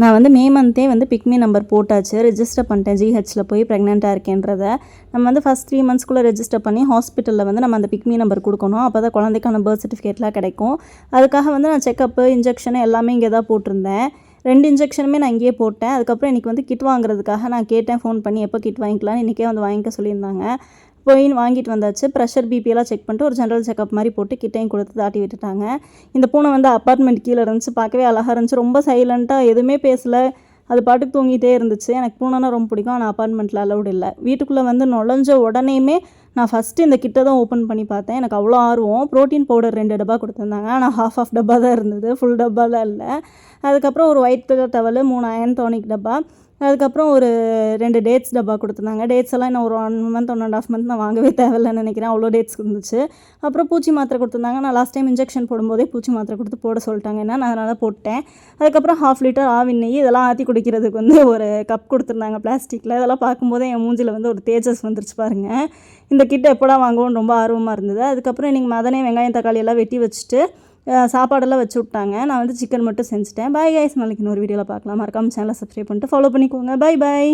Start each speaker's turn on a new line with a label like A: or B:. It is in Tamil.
A: நான் வந்து மே மந்த்தே வந்து பிக்மி நம்பர் போட்டாச்சு. ரெஜிஸ்டர் பண்ணிட்டேன். ஜிஹெச்சில் போய் ப்ரெக்னெண்ட்டாக இருக்கேன்றத. நம்ம வந்து ஃபஸ்ட் த்ரீ மந்த்ஸ்க்குள்ளே ரெஜிஸ்டர் பண்ணி ஹாஸ்பிட்டலில் வந்து நம்ம அந்த பிக்மி நம்பர் கொடுக்கணும். அப்போ தான் குழந்தைக்கான பர்த் சர்டிஃபிகேட்லாம் கிடைக்கும். அதுக்காக வந்து நான் செக்கப்பு இன்ஜெக்ஷன் எல்லாமே இங்கே தான் போட்டிருந்தேன். ரெண்டு இன்ஜெக்ஷனுமே நான் இங்கேயே போட்டேன். அதுக்கப்புறம் இன்றைக்கி வந்து கிட் வாங்குறதுக்காக நான் கேட்டேன். ஃபோன் பண்ணி எப்போ கிட் வாங்கிக்கலாம்னு. இன்றைக்கே வந்து வாங்கிக்க சொல்லியிருந்தாங்க. போய் வாங்கிட்டு வந்தாச்சு. ப்ரெஷர் பிபியெல்லாம் செக் பண்ணிட்டு ஒரு ஜென்ரல் செக்கப் மாதிரி போட்டு கிட்டையும் கொடுத்து தாட்டி விட்டுட்டாங்க. இந்த பூனை வந்து அப்பார்ட்மெண்ட் கீழே இருந்துச்சு. பார்க்கவே அழகாக இருந்துச்சு. ரொம்ப சைலண்ட்டாக எதுவுமே பேசல. அது பாட்டுக்கு தூங்கிட்டே இருந்துச்சு. எனக்கு பூனைனா ரொம்ப பிடிக்கும். ஆனால் அப்பார்ட்மெண்ட்டில் அலௌட் இல்லை. வீட்டுக்குள்ளே வந்து நுழைஞ்ச உடனேயுமே நான் ஃபஸ்ட்டு இந்த கிட்ட தான் ஓப்பன் பண்ணி பார்த்தேன். எனக்கு அவ்வளோ ஆர்வம். ப்ரோட்டீன் பவுடர் ரெண்டு டப்பா கொடுத்துருந்தாங்க. ஆனால் ஹாஃப் ஆஃப் டப்பா தான் இருந்தது. ஃபுல் டப்பாலாம் இல்லை. அதுக்கப்புறம் ஒரு ஒயிட் கலர் டவல் மூணு அயன் டானிக் டப்பா. அதுக்கப்புறம் ஒரு ரெண்டு டேட்ஸ் டப்பா கொடுத்துருந்தாங்க. டேட்ஸ் எல்லாம் இன்னும் ஒரு one month one and half month நான் வாங்கவே தேவையில்லைன்னு நினைக்கிறேன். அவ்வளோ டேட்ஸ் இருந்துச்சு. அப்புறம் பூச்சி மாத்திரை கொடுத்துருந்தாங்க. நான் லாஸ்ட் டைம் இன்ஜெக்ஷன் போடும்போதே பூச்சி மாத்திரை கொடுத்து போட சொல்லிட்டாங்க. என்ன நான் அதனால் போட்டேன். அதுக்கப்புறம் ஹாஃப் லிட்டர் ஆவின் நெய் இதெல்லாம் ஆற்றி குடிக்கிறதுக்கு வந்து ஒரு கப் கொடுத்துருந்தாங்க பிளாஸ்டிக்கில் இதெல்லாம் பார்க்கும்போதே என் மூஞ்சில் வந்து ஒரு தேஜஸ் வந்துருச்சு பாருங்கள் இந்த கிட்ட எப்படா வாங்குவோன்னு ரொம்ப ஆர்வமாக இருந்தது. அதுக்கப்புறம் இன்றைக்கி மதனே வெங்காயம் தக்காளி எல்லாம் வெட்டி வச்சுட்டு சாப்பாடெல்லாம் வச்சு விட்டாங்க. நான் வந்து சிக்கன் மட்டும் செஞ்சுட்டேன். பாய் கைஸ் நாளைக்கு இன்னொரு வீடியோவில் பார்க்கலாம். மறக்காம சேனலை சப்ஸ்கிரைப் பண்ணிட்டு ஃபாலோ பண்ணிக்கோங்க. By by